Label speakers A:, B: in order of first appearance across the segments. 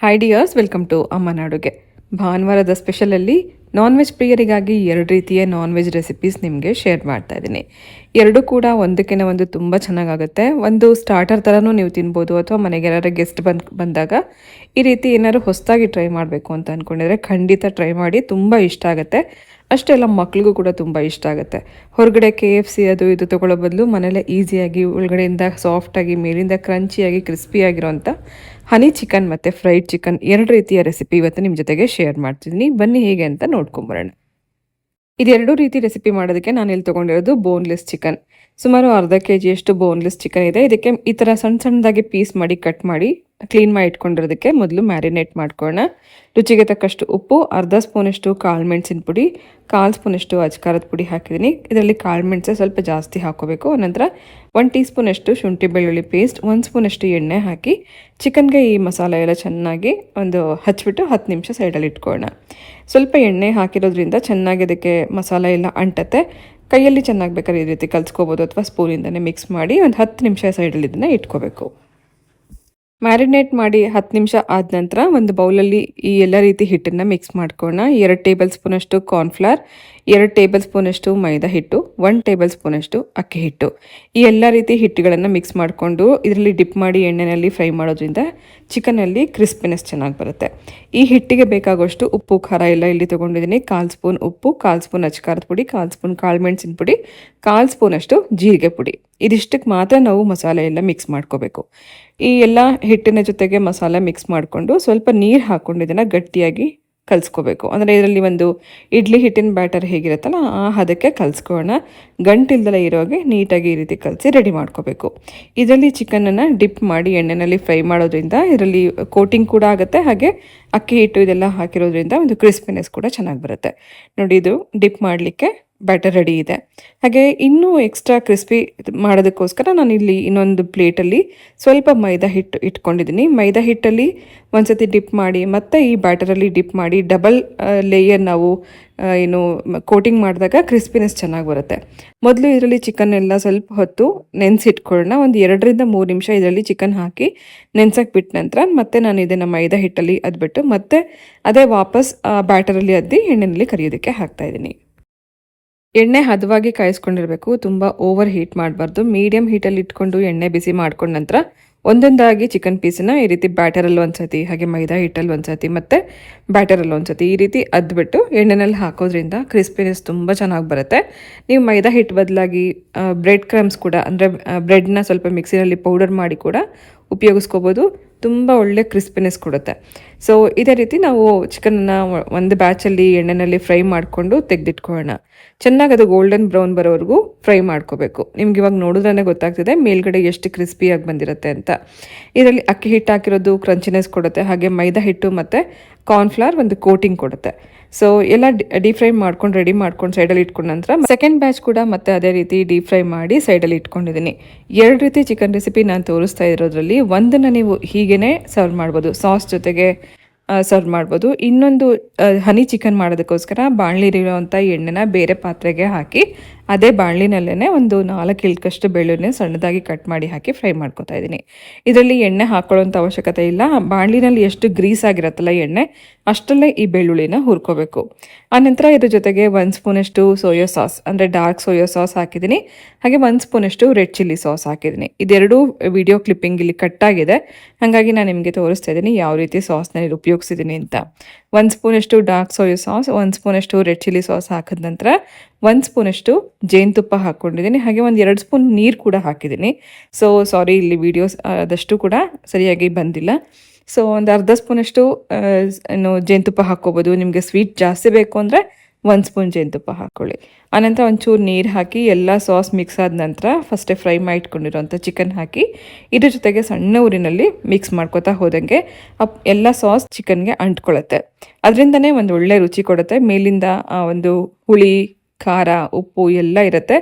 A: Hi dears welcome to ಅಮ್ಮನ ಅಡುಗೆ ಭಾನುವಾರದ ಸ್ಪೆಷಲಲ್ಲಿ ನಾನ್ ವೆಜ್ ಪ್ರಿಯರಿಗಾಗಿ ಎರಡು ರೀತಿಯ ನಾನ್ ವೆಜ್ ರೆಸಿಪೀಸ್ ನಿಮಗೆ ಶೇರ್ ಮಾಡ್ತಾ ಇದ್ದೀನಿ. ಎರಡೂ ಕೂಡ ಒಂದಕ್ಕಿಂತ ಒಂದು ತುಂಬ ಚೆನ್ನಾಗಾಗುತ್ತೆ. ಒಂದು ಸ್ಟಾರ್ಟರ್ ಥರನೂ ನೀವು ತಿನ್ಬೋದು ಅಥವಾ ಮನೆಗೆ ಯಾರು ಗೆಸ್ಟ್ ಬಂದು, ಬಂದಾಗ ಈ ರೀತಿ ಏನಾದ್ರು ಹೊಸದಾಗಿ ಟ್ರೈ ಮಾಡಬೇಕು ಅಂತ ಅಂದ್ಕೊಂಡಿದ್ರೆ ಖಂಡಿತ ಟ್ರೈ ಮಾಡಿ, ತುಂಬ ಇಷ್ಟ ಆಗುತ್ತೆ. ಅಷ್ಟೇ ಅಲ್ಲ ಮಕ್ಳಿಗೂ ಕೂಡ ತುಂಬ ಇಷ್ಟ ಆಗುತ್ತೆ. ಹೊರಗಡೆ ಕೆ ಎಫ್ ಸಿ ಅದು ಇದು ತೊಗೊಳ್ಳೋ ಬದಲು ಮನೇಲೆ ಈಸಿಯಾಗಿ ಒಳಗಡೆಯಿಂದ ಸಾಫ್ಟಾಗಿ, ಮೇಲಿಂದ ಕ್ರಂಚಿಯಾಗಿ, ಕ್ರಿಸ್ಪಿಯಾಗಿರೋಂಥ ಹನಿ ಚಿಕನ್ ಮತ್ತು ಫ್ರೈಡ್ ಚಿಕನ್ ಎರಡು ರೀತಿಯ ರೆಸಿಪಿ ಇವತ್ತು ನಿಮ್ಮ ಜೊತೆಗೆ ಶೇರ್ ಮಾಡ್ತಿದ್ದೀನಿ ಬನ್ನಿ ಹೇಗೆ ಅಂತ ನೋಡ್ಕೊಂಬರೋಣ ಇದೆರಡು ರೀತಿ ರೆಸಿಪಿ ಮಾಡೋದಕ್ಕೆ ನಾನು ಇಲ್ಲಿ ತೊಗೊಂಡಿರೋದು ಬೋನ್ಲೆಸ್ ಚಿಕನ್ ಸುಮಾರು ಅರ್ಧ ಕೆ ಜಿಯಷ್ಟು ಬೋನ್ಲೆಸ್ ಚಿಕನ್ ಇದೆ. ಇದಕ್ಕೆ ಈ ಥರ ಸಣ್ಣ ಸಣ್ಣದಾಗಿ ಪೀಸ್ ಮಾಡಿ ಕಟ್ ಮಾಡಿ ಕ್ಲೀನ್ ಮಾಡಿ ಇಟ್ಕೊಂಡಿರೋದಕ್ಕೆ ಮೊದಲು ಮ್ಯಾರಿನೇಟ್ ಮಾಡ್ಕೊಳ್ಳೋಣ. ರುಚಿಗೆ ತಕ್ಕಷ್ಟು ಉಪ್ಪು, ಅರ್ಧ ಸ್ಪೂನಷ್ಟು ಕಾಳು ಮೆಣಸಿನ ಪುಡಿ, ಕಾಲು ಸ್ಪೂನಷ್ಟು ಅಜ್ಕಾರದ ಪುಡಿ ಹಾಕಿದ್ದೀನಿ. ಇದರಲ್ಲಿ ಕಾಳು ಮೆಣಸು ಸ್ವಲ್ಪ ಜಾಸ್ತಿ ಹಾಕೋಬೇಕು ನಂತರ ಒನ್ ಟೀ ಸ್ಪೂನಷ್ಟು ಶುಂಠಿ ಬೆಳ್ಳುಳ್ಳಿ ಪೇಸ್ಟ್, ಒಂದು ಸ್ಪೂನಷ್ಟು ಎಣ್ಣೆ ಹಾಕಿ ಚಿಕನ್ಗೆ ಈ ಮಸಾಲೆ ಎಲ್ಲ ಚೆನ್ನಾಗಿ ಒಂದು ಹಚ್ಬಿಟ್ಟು ಹತ್ತು ನಿಮಿಷ ಸೈಡಲ್ಲಿ ಇಟ್ಕೊಳ್ಳೋಣ. ಸ್ವಲ್ಪ ಎಣ್ಣೆ ಹಾಕಿರೋದ್ರಿಂದ ಚೆನ್ನಾಗಿ ಅದಕ್ಕೆ ಮಸಾಲೆ ಎಲ್ಲ ಅಂಟತ್ತೆ. ಕೈಯಲ್ಲಿ ಚೆನ್ನಾಗಿ ಬೇಕಾದ್ರೆ ಈ ರೀತಿ ಕಲ್ಸ್ಕೊಬೋದು ಅಥವಾ ಸ್ಪೂನಿಂದನೇ ಮಿಕ್ಸ್ ಮಾಡಿ ಒಂದು ಹತ್ತು ನಿಮಿಷ ಸೈಡಲ್ಲಿ ಇದನ್ನು ಇಟ್ಕೋಬೇಕು. ಮ್ಯಾರಿನೇಟ್ ಮಾಡಿ ಹತ್ತು ನಿಮಿಷ ಆದ ನಂತರ ಒಂದು ಬೌಲಲ್ಲಿ ಈ ಎಲ್ಲ ರೀತಿ ಹಿಟ್ಟನ್ನು ಮಿಕ್ಸ್ ಮಾಡ್ಕೊಳ್ಳೋಣ ಎರಡು ಟೇಬಲ್ ಸ್ಪೂನಷ್ಟು ಕಾರ್ನ್ಫ್ಲವರ್ ಎರಡು ಟೇಬಲ್ ಸ್ಪೂನಷ್ಟು ಮೈದಾ ಹಿಟ್ಟು ಒನ್ ಟೇಬಲ್ ಸ್ಪೂನಷ್ಟು ಅಕ್ಕಿ ಹಿಟ್ಟು. ಈ ಎಲ್ಲ ರೀತಿ ಹಿಟ್ಟುಗಳನ್ನು ಮಿಕ್ಸ್ ಮಾಡಿಕೊಂಡು ಇದರಲ್ಲಿ ಡಿಪ್ ಮಾಡಿ ಎಣ್ಣೆಯಲ್ಲಿ ಫ್ರೈ ಮಾಡೋದ್ರಿಂದ ಚಿಕನಲ್ಲಿ ಕ್ರಿಸ್ಪಿನೆಸ್ ಚೆನ್ನಾಗಿ ಬರುತ್ತೆ. ಈ ಹಿಟ್ಟಿಗೆ ಬೇಕಾಗುವಷ್ಟು ಉಪ್ಪು, ಖಾರ ಎಲ್ಲ ಇಲ್ಲಿ ತೊಗೊಂಡಿದ್ದೀನಿ. ಕಾಲು ಸ್ಪೂನ್ ಉಪ್ಪು, ಕಾಲು ಸ್ಪೂನ್ ಅಚ್ಚಕಾರದ ಪುಡಿ, ಕಾಲು ಸ್ಪೂನ್ ಕಾಳು ಮೆಣಸಿನ ಪುಡಿ, ಕಾಲು ಸ್ಪೂನಷ್ಟು ಜೀರಿಗೆ ಪುಡಿ. ಇದಿಷ್ಟಕ್ಕೆ ಮಾತ್ರ ನಾವು ಮಸಾಲೆ ಎಲ್ಲ ಮಿಕ್ಸ್ ಮಾಡ್ಕೋಬೇಕು. ಈ ಎಲ್ಲ ಹಿಟ್ಟಿನ ಜೊತೆಗೆ ಮಸಾಲೆ ಮಿಕ್ಸ್ ಮಾಡಿಕೊಂಡು ಸ್ವಲ್ಪ ನೀರು ಹಾಕ್ಕೊಂಡು ಇದನ್ನು ಗಟ್ಟಿಯಾಗಿ ಕಲಿಸ್ಕೋಬೇಕು. ಅಂದರೆ ಇದರಲ್ಲಿ ಒಂದು ಇಡ್ಲಿ ಹಿಟ್ಟಿನ ಬ್ಯಾಟರ್ ಹೇಗಿರುತ್ತಲ್ಲ, ಆ ಹದಕ್ಕೆ ಕಲಿಸ್ಕೋಣ ಗಂಟಿಲ್ದಲೇ ಇರೋಗೆ ನೀಟಾಗಿ ಈ ರೀತಿ ಕಲಸಿ ರೆಡಿ ಮಾಡ್ಕೋಬೇಕು. ಇದರಲ್ಲಿ ಚಿಕನನ್ನು ಡಿಪ್ ಮಾಡಿ ಎಣ್ಣೆಯಲ್ಲಿ ಫ್ರೈ ಮಾಡೋದ್ರಿಂದ ಇದರಲ್ಲಿ ಕೋಟಿಂಗ್ ಕೂಡ ಆಗುತ್ತೆ, ಹಾಗೆ ಅಕ್ಕಿ ಹಿಟ್ಟು ಇದೆಲ್ಲ ಹಾಕಿರೋದ್ರಿಂದ ಒಂದು ಕ್ರಿಸ್ಪಿನೆಸ್ ಕೂಡ ಚೆನ್ನಾಗಿ ಬರುತ್ತೆ. ನೋಡಿ ಇದು ಡಿಪ್ ಮಾಡಲಿಕ್ಕೆ ಬ್ಯಾಟರ್ ರೆಡಿ ಇದೆ. ಹಾಗೆ ಇನ್ನೂ ಎಕ್ಸ್ಟ್ರಾ ಕ್ರಿಸ್ಪಿ ಮಾಡೋದಕ್ಕೋಸ್ಕರ ನಾನು ಇಲ್ಲಿ ಇನ್ನೊಂದು ಪ್ಲೇಟಲ್ಲಿ ಸ್ವಲ್ಪ ಮೈದಾ ಹಿಟ್ಟು ಇಟ್ಕೊಂಡಿದ್ದೀನಿ. ಮೈದಾ ಹಿಟ್ಟಲ್ಲಿ ಒಂದ್ಸತಿ ಡಿಪ್ ಮಾಡಿ ಮತ್ತು ಈ ಬ್ಯಾಟರಲ್ಲಿ ಡಿಪ್ ಮಾಡಿ ಡಬಲ್ ಲೇಯರ್ ನಾವು ಏನು ಕೋಟಿಂಗ್ ಮಾಡಿದಾಗ ಕ್ರಿಸ್ಪಿನೆಸ್ ಚೆನ್ನಾಗಿ ಬರುತ್ತೆ. ಮೊದಲು ಇದರಲ್ಲಿ ಚಿಕನ್ ಎಲ್ಲ ಸ್ವಲ್ಪ ಹೊತ್ತು ನೆನೆಸಿಟ್ಕೊಳ್ಳೋಣ. ಒಂದು ಎರಡರಿಂದ ಮೂರು ನಿಮಿಷ ಇದರಲ್ಲಿ ಚಿಕನ್ ಹಾಕಿ ನೆನ್ಸಕ್ಕೆ ಬಿಟ್ಟ ನಂತರ ಮತ್ತೆ ನಾನು ಇದನ್ನು ಮೈದಾ ಹಿಟ್ಟಲ್ಲಿ ಅದ್ಬಿಟ್ಟು ಮತ್ತೆ ಅದೇ ವಾಪಸ್ ಬ್ಯಾಟರಲ್ಲಿ ಅದ್ದಿ ಎಣ್ಣೆಯಲ್ಲಿ ಕರಿಯೋದಕ್ಕೆ ಹಾಕ್ತಾಯಿದ್ದೀನಿ ಎಣ್ಣೆ ಹದವಾಗಿ ಕಾಯಿಸ್ಕೊಂಡಿರಬೇಕು, ತುಂಬ ಓವರ್ ಹೀಟ್ ಮಾಡಬಾರ್ದು. ಮೀಡಿಯಂ ಹೀಟಲ್ಲಿ ಇಟ್ಕೊಂಡು ಎಣ್ಣೆ ಬಿಸಿ ಮಾಡ್ಕೊಂಡ ನಂತರ ಒಂದೊಂದಾಗಿ ಚಿಕನ್ ಪೀಸನ್ನ ಈ ರೀತಿ ಬ್ಯಾಟರಲ್ಲಿ ಒಂದ್ಸತಿ, ಹಾಗೆ ಮೈದಾ ಹಿಟ್ಟಲ್ಲಿ ಒಂದ್ಸತಿ ಮತ್ತು ಬ್ಯಾಟರಲ್ಲಿ ಒಂದ್ಸತಿ ಈ ರೀತಿ ಅದ್ಬಿಟ್ಟು ಎಣ್ಣೆನಲ್ಲಿ ಹಾಕೋದ್ರಿಂದ ಕ್ರಿಸ್ಪಿನೆಸ್ ತುಂಬ ಚೆನ್ನಾಗಿ ಬರುತ್ತೆ. ನೀವು ಮೈದಾ ಹಿಟ್ಟು ಬದಲಾಗಿ ಬ್ರೆಡ್ ಕ್ರಮ್ಸ್ ಕೂಡ, ಅಂದರೆ ಬ್ರೆಡ್ನ ಸ್ವಲ್ಪ ಮಿಕ್ಸಿನಲ್ಲಿ ಪೌಡರ್ ಮಾಡಿ ಕೂಡ ಉಪಯೋಗಿಸ್ಕೋಬೋದು. ತುಂಬ ಒಳ್ಳೆ ಕ್ರಿಸ್ಪಿನೆಸ್ ಕೊಡುತ್ತೆ. ಸೊ ಇದೇ ರೀತಿ ನಾವು ಚಿಕನನ್ನು ಒಂದು ಬ್ಯಾಚಲ್ಲಿ ಎಣ್ಣೆಯಲ್ಲಿ ಫ್ರೈ ಮಾಡಿಕೊಂಡು ತೆಗೆದಿಟ್ಕೊಳ್ಳೋಣ. ಚೆನ್ನಾಗಿ ಅದು ಗೋಲ್ಡನ್ ಬ್ರೌನ್ ಬರೋವರೆಗೂ ಫ್ರೈ ಮಾಡ್ಕೋಬೇಕು. ನಿಮ್ಗೆ ಇವಾಗ ನೋಡಿದ್ರೆ ಗೊತ್ತಾಗ್ತಿದೆ ಮೇಲ್ಗಡೆ ಎಷ್ಟು ಕ್ರಿಸ್ಪಿಯಾಗಿ ಬಂದಿರುತ್ತೆ ಅಂತ. ಇದರಲ್ಲಿ ಅಕ್ಕಿ ಹಿಟ್ಟು ಹಾಕಿರೋದು ಕ್ರಂಚಿನೆಸ್ ಕೊಡುತ್ತೆ, ಹಾಗೆ ಮೈದಾ ಹಿಟ್ಟು ಮತ್ತು ಕಾರ್ನ್ಫ್ಲವರ್ ಒಂದು ಕೋಟಿಂಗ್ ಕೊಡುತ್ತೆ. ಸೊ ಎಲ್ಲ ಡೀಪ್ ಫ್ರೈ ಮಾಡ್ಕೊಂಡು ರೆಡಿ ಮಾಡ್ಕೊಂಡು ಸೈಡಲ್ಲಿ ಇಟ್ಕೊಂಡ ನಂತರ ಸೆಕೆಂಡ್ ಬ್ಯಾಚ್ ಕೂಡ ಮತ್ತೆ ಅದೇ ರೀತಿ ಡೀಪ್ ಫ್ರೈ ಮಾಡಿ ಸೈಡಲ್ಲಿ ಇಟ್ಕೊಂಡಿದ್ದೀನಿ. ಎರಡು ರೀತಿ ಚಿಕನ್ ರೆಸಿಪಿ ನಾನು ತೋರಿಸ್ತಾ ಇರೋದ್ರಲ್ಲಿ ಒಂದನ್ನು ನೀವು ಹೀಗೇ ಸರ್ವ್ ಮಾಡ್ಬೋದು. ಸಾಸ್ ಜೊತೆಗೆ ಸರ್ವ್ ಮಾಡ್ಬೋದು. ಇನ್ನೊಂದು ಹನಿ ಚಿಕನ್ ಮಾಡೋದಕ್ಕೋಸ್ಕರ ಬಾಣಲಿರಿರೋವಂಥ ಎಣ್ಣೆನ ಬೇರೆ ಪಾತ್ರೆಗೆ ಹಾಕಿ ಅದೇ ಬಾಣಲಿನಲ್ಲೇ ಒಂದು ನಾಲ್ಕು ಇಳ್ಕಷ್ಟು ಬೆಳ್ಳುಳ್ಳಿ ಸಣ್ಣದಾಗಿ ಕಟ್ ಮಾಡಿ ಹಾಕಿ ಫ್ರೈ ಮಾಡ್ಕೊತಾ ಇದ್ದೀನಿ. ಇದರಲ್ಲಿ ಎಣ್ಣೆ ಹಾಕೊಳ್ಳೋಂಥ ಅವಶ್ಯಕತೆ ಇಲ್ಲ. ಬಾಣಲಿನಲ್ಲಿ ಎಷ್ಟು ಗ್ರೀಸ್ ಆಗಿರುತ್ತಲ್ಲ ಎಣ್ಣೆ ಅಷ್ಟಲ್ಲೇ ಈ ಬೆಳ್ಳುಳ್ಳಿನ ಹುರ್ಕೋಬೇಕು. ಆನಂತರ ಇದ್ರ ಜೊತೆಗೆ ಒಂದು ಸ್ಪೂನಷ್ಟು ಸೋಯಾ ಸಾಸ್ ಅಂದರೆ ಡಾರ್ಕ್ ಸೋಯಾ ಸಾಸ್ ಹಾಕಿದ್ದೀನಿ. ಹಾಗೆ ಒಂದು ಸ್ಪೂನಷ್ಟು ರೆಡ್ ಚಿಲ್ಲಿ ಸಾಸ್ ಹಾಕಿದ್ದೀನಿ. ಇದೆರಡೂ ವಿಡಿಯೋ ಕ್ಲಿಪ್ಪಿಂಗ್ ಇಲ್ಲಿ ಕಟ್ಟಾಗಿದೆ ಹಾಗಾಗಿ ನಾನು ನಿಮಗೆ ತೋರಿಸ್ತಾ ಇದ್ದೀನಿ ಯಾವ ರೀತಿ ಸಾಸ್ನ ಉಪಯೋಗಿಸಿದ್ದೀನಿ ಅಂತ. ಒಂದು ಸ್ಪೂನಷ್ಟು ಡಾರ್ಕ್ ಸೋಯಾ ಸಾಸ್ ಒಂದು ಸ್ಪೂನಷ್ಟು ರೆಡ್ ಚಿಲ್ಲಿ ಸಾಸ್ ಹಾಕಿದ ನಂತರ ಒಂದು ಸ್ಪೂನಷ್ಟು ಜೇನುತುಪ್ಪ ಹಾಕ್ಕೊಂಡಿದ್ದೀನಿ ಹಾಗೆ ಒಂದು ಎರಡು ಸ್ಪೂನ್ ನೀರು ಕೂಡ ಹಾಕಿದ್ದೀನಿ. ಸೊ ಸಾರಿ ಇಲ್ಲಿ ವೀಡಿಯೋಸ್ ಅದಷ್ಟು ಕೂಡ ಸರಿಯಾಗಿ ಬಂದಿಲ್ಲ. ಸೊ ಒಂದು ಅರ್ಧ ಸ್ಪೂನಷ್ಟು ಏನು ಜೇನುತುಪ್ಪ ಹಾಕ್ಕೋಬೋದು. ನಿಮಗೆ ಸ್ವೀಟ್ ಜಾಸ್ತಿ ಬೇಕು ಅಂದರೆ ಒಂದು ಸ್ಪೂನ್ ಜೇನುತುಪ್ಪ ಹಾಕ್ಕೊಳ್ಳಿ ಆನಂತರ ಒಂಚೂರು ನೀರು ಹಾಕಿ ಎಲ್ಲ ಸಾಸ್ ಮಿಕ್ಸ್ ಆದ ನಂತರ ಫಸ್ಟೇ ಫ್ರೈ ಮಾಡಿ ಇಟ್ಕೊಂಡಿರೋಂಥ ಚಿಕನ್ ಹಾಕಿ ಇದ್ರ ಜೊತೆಗೆ ಸಣ್ಣ ಊರಿನಲ್ಲಿ ಮಿಕ್ಸ್ ಮಾಡ್ಕೋತಾ ಹೋದಂಗೆ ಅಪ್ ಎಲ್ಲ ಸಾಸ್ ಚಿಕನ್ಗೆ ಅಂಟ್ಕೊಳ್ಳುತ್ತೆ ಅದರಿಂದನೇ ಒಂದು ಒಳ್ಳೆ ರುಚಿ ಕೊಡುತ್ತೆ. ಮೇಲಿಂದ ಒಂದು ಹುಳಿ, ಖಾರ, ಉಪ್ಪು ಎಲ್ಲ ಇರುತ್ತೆ.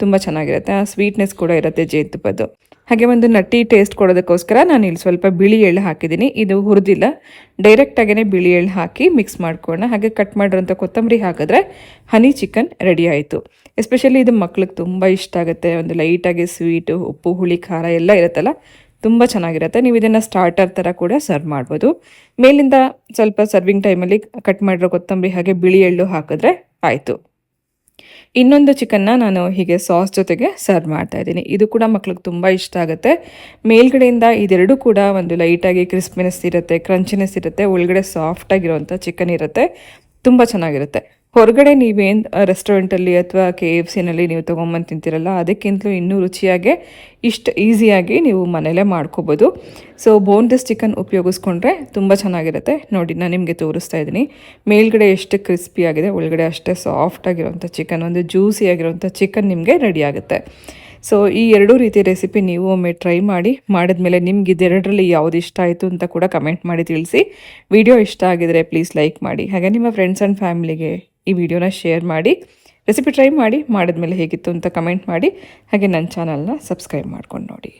A: ತುಂಬ ಚೆನ್ನಾಗಿರುತ್ತೆ. ಆ ಸ್ವೀಟ್ನೆಸ್ ಕೂಡ ಇರುತ್ತೆ ಜೇನುತುಪ್ಪದ್ದು. ಹಾಗೆ ಒಂದು ನಟ್ಟಿ ಟೇಸ್ಟ್ ಕೊಡೋದಕ್ಕೋಸ್ಕರ ನಾನು ಇಲ್ಲಿ ಸ್ವಲ್ಪ ಬಿಳಿ ಎಳ್ಳು ಹಾಕಿದ್ದೀನಿ. ಇದು ಹುರಿದಿಲ್ಲ. ಡೈರೆಕ್ಟಾಗೇ ಬಿಳಿ ಎಳ್ಳು ಹಾಕಿ ಮಿಕ್ಸ್ ಮಾಡ್ಕೊಳ್ಳೋಣ. ಹಾಗೆ ಕಟ್ ಮಾಡಿರೋಂಥ ಕೊತ್ತಂಬರಿ ಹಾಕಿದ್ರೆ ಹನಿ ಚಿಕನ್ ರೆಡಿ ಆಯಿತು. ಎಸ್ಪೆಷಲಿ ಇದು ಮಕ್ಳಿಗೆ ತುಂಬ ಇಷ್ಟ ಆಗುತ್ತೆ. ಒಂದು ಲೈಟಾಗಿ ಸ್ವೀಟು ಉಪ್ಪು, ಹುಳಿ, ಖಾರ ಎಲ್ಲ ಇರುತ್ತಲ್ಲ, ತುಂಬ ಚೆನ್ನಾಗಿರುತ್ತೆ. ನೀವು ಇದನ್ನು ಸ್ಟಾರ್ಟರ್ ಥರ ಕೂಡ ಸರ್ವ್ ಮಾಡ್ಬೋದು. ಮೇಲಿಂದ ಸ್ವಲ್ಪ ಸರ್ವಿಂಗ್ ಟೈಮಲ್ಲಿ ಕಟ್ ಮಾಡಿರೋ ಕೊತ್ತಂಬರಿ ಹಾಗೆ ಬಿಳಿ ಎಳ್ಳು ಹಾಕಿದ್ರೆ ಆಯಿತು. ಇನ್ನೊಂದು ಚಿಕನ್ನ ನಾನು ಹೀಗೆ ಸಾಸ್ ಜೊತೆಗೆ ಸರ್ವ್ ಮಾಡ್ತಾ ಇದ್ದೀನಿ. ಇದು ಕೂಡ ಮಕ್ಳಿಗೆ ತುಂಬ ಇಷ್ಟ ಆಗುತ್ತೆ. ಮೇಲ್ಗಡೆಯಿಂದ ಇದೆರಡು ಕೂಡ ಒಂದು ಲೈಟಾಗಿ ಕ್ರಿಸ್ಪಿನೆಸ್ ಇರುತ್ತೆ ಕ್ರಂಚಿನೆಸ್ ಇರುತ್ತೆ, ಒಳಗಡೆ ಸಾಫ್ಟಾಗಿರುವಂಥ ಚಿಕನ್ ಇರುತ್ತೆ. ತುಂಬ ಚೆನ್ನಾಗಿರುತ್ತೆ. ಹೊರಗಡೆ ನೀವೇನು ರೆಸ್ಟೋರೆಂಟಲ್ಲಿ ಅಥವಾ ಕೆ ಎಫ್ ಸಿನಲ್ಲಿ ನೀವು ತೊಗೊಂಬಂದು ತಿಂತೀರಲ್ಲ, ಅದಕ್ಕಿಂತಲೂ ಇನ್ನೂ ರುಚಿಯಾಗಿ, ಇಷ್ಟು ಈಸಿಯಾಗಿ ನೀವು ಮನೇಲೇ ಮಾಡ್ಕೋಬೋದು. ಸೊ ಬೋನ್ಲೆಸ್ ಚಿಕನ್ ಉಪಯೋಗಿಸ್ಕೊಂಡ್ರೆ ತುಂಬ ಚೆನ್ನಾಗಿರುತ್ತೆ. ನೋಡಿ, ನಾನು ನಿಮಗೆ ತೋರಿಸ್ತಾ ಇದ್ದೀನಿ. ಮೇಲ್ಗಡೆ ಎಷ್ಟು ಕ್ರಿಸ್ಪಿ ಆಗಿದೆ, ಒಳಗಡೆ ಅಷ್ಟೇ ಸಾಫ್ಟ್ ಆಗಿರೋಂಥ ಚಿಕನ್ ಒಂದು ಜ್ಯೂಸಿ ಆಗಿರೋಂಥ ಚಿಕನ್ ನಿಮಗೆ ರೆಡಿ ಆಗುತ್ತೆ. ಸೊ ಈ ಎರಡೂ ರೀತಿ ರೆಸಿಪಿ ನೀವು ಒಮ್ಮೆ ಟ್ರೈ ಮಾಡಿ, ಮಾಡಿದ್ಮೇಲೆ ನಿಮ್ಗೆ ಇದೆರಡರಲ್ಲಿ ಯಾವುದು ಇಷ್ಟ ಆಯಿತು ಅಂತ ಕೂಡ ಕಮೆಂಟ್ ಮಾಡಿ ತಿಳಿಸಿ. ವಿಡಿಯೋ ಇಷ್ಟ ಆಗಿದ್ರೆ ಪ್ಲೀಸ್ ಲೈಕ್ ಮಾಡಿ. ಹಾಗೆ ನಿಮ್ಮ ಫ್ರೆಂಡ್ಸ್ ಆ್ಯಂಡ್ ಫ್ಯಾಮಿಲಿಗೆ ಈ ವಿಡಿಯೋನ ಶೇರ್ ಮಾಡಿ ರೆಸಿಪಿ ಟ್ರೈ ಮಾಡಿ, ಮಾಡಿದ್ಮೇಲೆ ಹೇಗಿತ್ತು ಅಂತ ಕಮೆಂಟ್ ಮಾಡಿ, ಹಾಗೆ ನನ್ನ ಚಾನಲ್ನ ಸಬ್ಸ್ಕ್ರೈಬ್ ಮಾಡ್ಕೊಂಡು ನೋಡಿ.